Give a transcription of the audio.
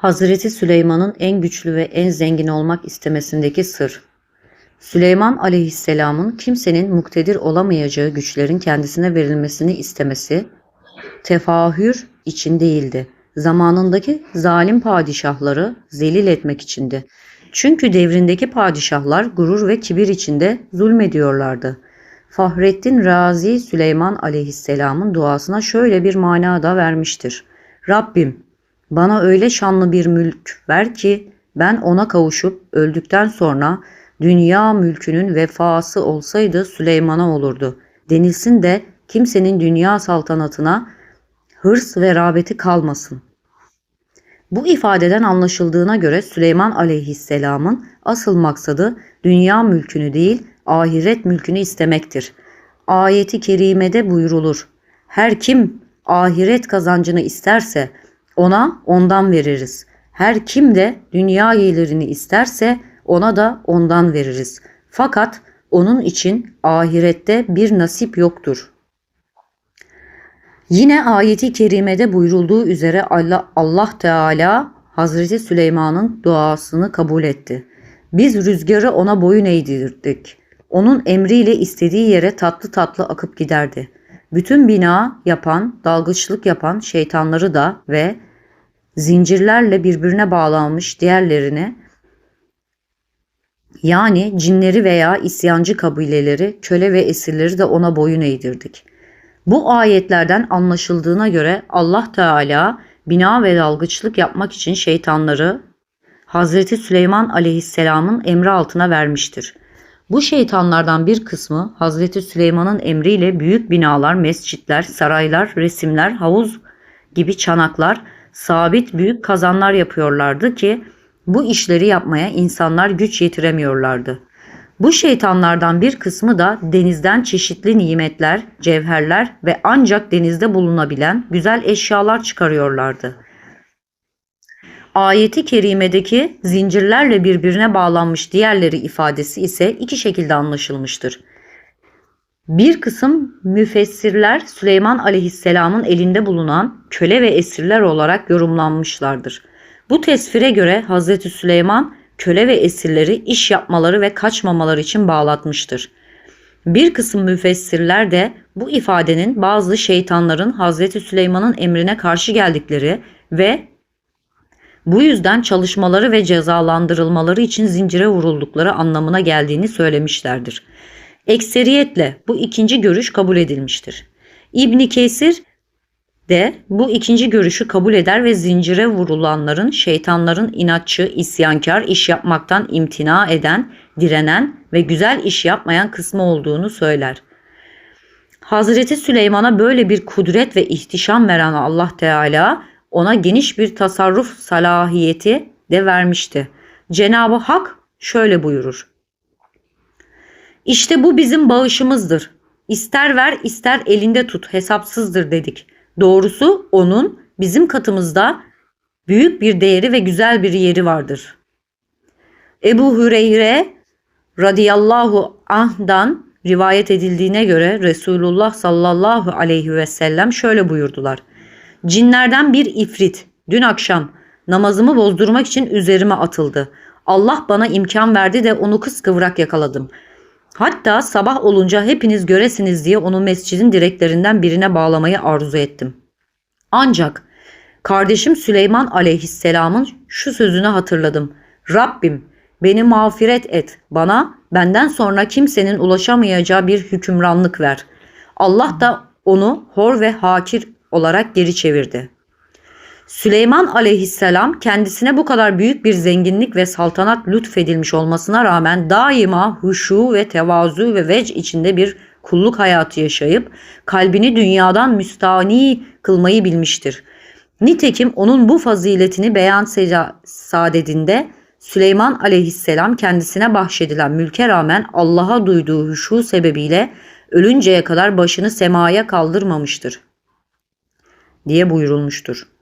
Hazreti Süleyman'ın en güçlü ve en zengin olmak istemesindeki sır. Süleyman aleyhisselamın kimsenin muktedir olamayacağı güçlerin kendisine verilmesini istemesi tefahür için değildi. Zamanındaki zalim padişahları zelil etmek içindi. Çünkü devrindeki padişahlar gurur ve kibir içinde zulmediyorlardı. Fahrettin Razi Süleyman aleyhisselamın duasına şöyle bir mana da vermiştir. Rabbim bana öyle şanlı bir mülk ver ki ben ona kavuşup öldükten sonra dünya mülkünün vefası olsaydı Süleyman'a olurdu. Denilsin de kimsenin dünya saltanatına hırs ve rağbeti kalmasın. Bu ifadeden anlaşıldığına göre Süleyman aleyhisselamın asıl maksadı dünya mülkünü değil ahiret mülkünü istemektir. Ayeti kerimede buyrulur. Her kim ahiret kazancını isterse ona ondan veririz. Her kim de dünya gelirini isterse ona da ondan veririz. Fakat onun için ahirette bir nasip yoktur. Yine ayeti kerimede buyurulduğu üzere Allah, Allah Teala Hazreti Süleyman'ın duasını kabul etti. Biz rüzgarı ona boyun eğdirdik. Onun emriyle istediği yere tatlı tatlı akıp giderdi. Bütün bina yapan, dalgıçlık yapan şeytanları da ve zincirlerle birbirine bağlanmış diğerlerini yani cinleri veya isyancı kabileleri, köle ve esirleri de ona boyun eğdirdik. Bu ayetlerden anlaşıldığına göre Allah Teala bina ve dalgıçlık yapmak için şeytanları Hazreti Süleyman aleyhisselamın emri altına vermiştir. Bu şeytanlardan bir kısmı Hazreti Süleyman'ın emriyle büyük binalar, mescitler, saraylar, resimler, havuz gibi çanaklar, sabit büyük kazanlar yapıyorlardı ki bu işleri yapmaya insanlar güç yetiremiyorlardı. Bu şeytanlardan bir kısmı da denizden çeşitli nimetler, cevherler ve ancak denizde bulunabilen güzel eşyalar çıkarıyorlardı. Ayeti kerimedeki zincirlerle birbirine bağlanmış diğerleri ifadesi ise iki şekilde anlaşılmıştır. Bir kısım müfessirler Süleyman aleyhisselamın elinde bulunan köle ve esirler olarak yorumlanmışlardır. Bu tesvire göre Hazreti Süleyman köle ve esirleri iş yapmaları ve kaçmamaları için bağlatmıştır. Bir kısım müfessirler de bu ifadenin bazı şeytanların Hazreti Süleyman'ın emrine karşı geldikleri ve bu yüzden çalışmaları ve cezalandırılmaları için zincire vuruldukları anlamına geldiğini söylemişlerdir. Ekseriyetle bu ikinci görüş kabul edilmiştir. İbni Kesir de bu ikinci görüşü kabul eder ve zincire vurulanların şeytanların inatçı, isyankar, iş yapmaktan imtina eden, direnen ve güzel iş yapmayan kısmı olduğunu söyler. Hazreti Süleyman'a böyle bir kudret ve ihtişam veren Allah Teala ona geniş bir tasarruf salahiyeti de vermişti. Cenabı Hak şöyle buyurur. İşte bu bizim bağışımızdır. İster ver ister elinde tut hesapsızdır dedik. Doğrusu onun bizim katımızda büyük bir değeri ve güzel bir yeri vardır. Ebu Hüreyre radıyallahu anh'dan rivayet edildiğine göre Resulullah sallallahu aleyhi ve sellem şöyle buyurdular. Cinlerden bir ifrit dün akşam namazımı bozdurmak için üzerime atıldı. Allah bana imkan verdi de onu kıskıvrak yakaladım. Hatta sabah olunca hepiniz göresiniz diye onu mescidin direklerinden birine bağlamayı arzu ettim. Ancak kardeşim Süleyman aleyhisselamın şu sözünü hatırladım. Rabbim beni mağfiret et bana benden sonra kimsenin ulaşamayacağı bir hükümranlık ver. Allah da onu hor ve hakir olarak geri çevirdi. Süleyman aleyhisselam kendisine bu kadar büyük bir zenginlik ve saltanat lütfedilmiş olmasına rağmen daima huşu ve tevazu ve vec içinde bir kulluk hayatı yaşayıp kalbini dünyadan müstani kılmayı bilmiştir. Nitekim onun bu faziletini beyan sadedinde Süleyman aleyhisselam kendisine bahşedilen mülke rağmen Allah'a duyduğu huşu sebebiyle ölünceye kadar başını semaya kaldırmamıştır diye buyurulmuştur.